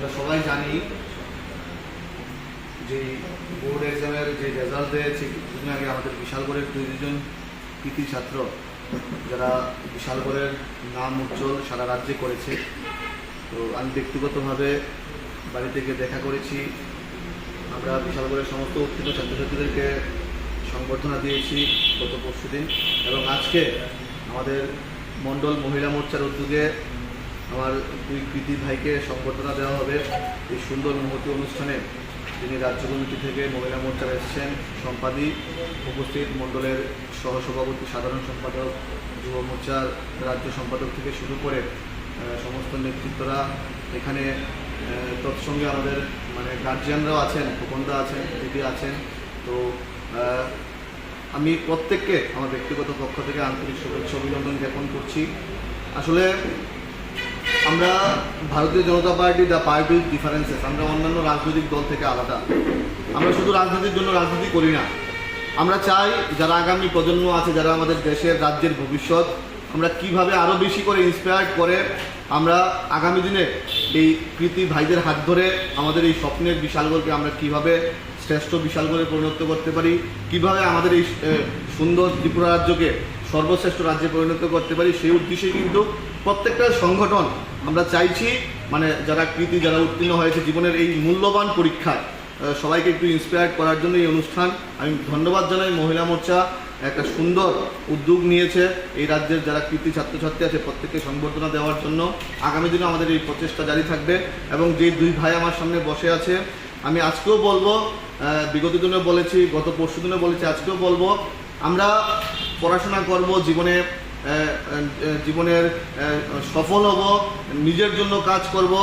আমরা সবাই জানি যে বোর্ড এক্সামের যে রেজাল্ট দিয়েছে, কিছুদিন আগে আমাদের বিশালগড়ের দুই দুজন কৃতি ছাত্র, যারা বিশালগড়ের নাম উজ্জ্বল সারা রাজ্যে করেছে। তো আমি ব্যক্তিগতভাবে বাড়ি থেকে দেখা করেছি। আমরা বিশালগড়ের সমস্ত উত্তীর্ণ ছাত্রছাত্রীদেরকে সংবর্ধনা দিয়েছি গত পরশু দিন এবং আজকে আমাদের মণ্ডল মহিলা মোর্চার উদ্যোগে আমার দুই কৃতি ভাইকে সংবর্ধনা দেওয়া হবে। এই সুন্দর মুহূর্ত অনুষ্ঠানে তিনি রাজ্য কমিটি থেকে মহিলা মোর্চার এসেছেন। সম্পাদী উপস্থিত মণ্ডলের সহসভাপতি, সাধারণ সম্পাদক, যুব মোর্চার রাজ্য সম্পাদক থেকে শুরু করে সমস্ত নেতৃত্বরা এখানে তৎসঙ্গে আমাদের মানে গার্জিয়ানরাও আছেন খোকনদা আছেন, দিদি আছেন। তো আমি প্রত্যেককে, আমার ব্যক্তিগত পক্ষ থেকে আন্তরিক শুভেচ্ছা, অভিনন্দন জ্ঞাপন করছি। আসলে আমরা Bharatiya Janata party the party differences আমরা অন্যান্য রাজনৈতিক দল থেকে আলাদা। আমরা শুধু রাজনীতির জন্য রাজনীতি করি না। আমরা চাই যারা আগামী প্রজন্ম আছে, যারা আমাদের দেশের, রাজ্যের ভবিষ্যৎ, আমরা কীভাবে আরও বেশি করে ইন্সপায়ার করে আমরা আগামী দিনে এই কৃতি ভাইদের হাত ধরে আমাদের এই স্বপ্নের বিশালগড়কে আমরা কীভাবে শ্রেষ্ঠ বিশালগড়ে পরিণত করতে পারি, কীভাবে আমাদের এই সুন্দর ত্রিপুরা রাজ্যকে সর্বশ্রেষ্ঠ রাজ্যে পরিণত করতে পারি সেই উদ্দেশ্যে কিন্তু প্রত্যেকটা সংগঠন আমরা চাইছি মানে যারা কৃতি, যারা উত্তীর্ণ হয়েছে জীবনের এই মূল্যবান পরীক্ষায় সবাইকে একটু ইন্সপায়ার করার জন্য এই অনুষ্ঠান। আমি ধন্যবাদ জানাই মহিলা মোর্চা, একটা সুন্দর উদ্যোগ নিয়েছে এই রাজ্যের যারা কৃতি ছাত্রছাত্রী আছে প্রত্যেককে সংবর্ধনা দেওয়ার জন্য। আগামী দিনে আমাদের এই প্রচেষ্টা জারি থাকবে এবং যে দুই ভাই আমার সামনে বসে আছে, আমি আজকেও বলব বিগত দিনে বলেছি, গত পরশু দিনে বলেছি, আজকেও বলব, আমরা পড়াশোনা করব, জীবনে জীবনের সফল হব, নিজের জন্য কাজ করব।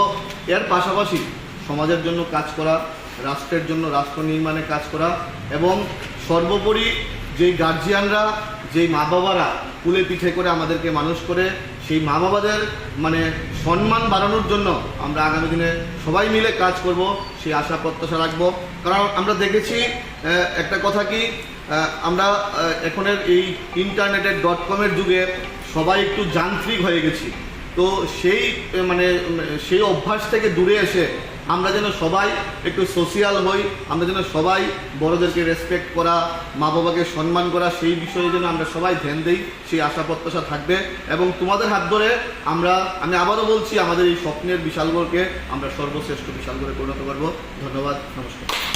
এর পাশাপাশি সমাজের জন্য কাজ করা, রাষ্ট্রের জন্য রাষ্ট্র নির্মাণে কাজ করা এবং সর্বোপরি যেই গার্জিয়ানরা যেই মা বাবারা কুলে পিঠে করে আমাদেরকে মানুষ করে, সেই মা বাবাদের মানে সম্মান বাড়ানোর জন্য আমরা আগামী দিনে সবাই মিলে কাজ করব, সেই আশা প্রত্যাশা রাখব। কারণ আমরা দেখেছি একটা কথা কি আমরা এখনের এই ইন্টারনেটের ডট কমের যুগে সবাই একটু যান্ত্রিক হয়ে গেছি। তো সেই মানে সেই অভ্যাস থেকে দূরে এসে আমরা যেন সবাই একটু সোশিয়াল হই, আমরা যেন সবাই বড়দেরকে রেসপেক্ট করা মা বাবাকে সম্মান করা, সেই বিষয়ে যেন আমরা সবাই ধ্যান দিই, সেই আশা প্রত্যাশা থাকবে। এবং তোমাদের হাত ধরে আমরা, আমি আবারও বলছি, আমাদের এই স্বপ্নের বিশালগড়কে আমরা সর্বশ্রেষ্ঠ বিশালগড়ে পরিণত করব। ধন্যবাদ, নমস্কার।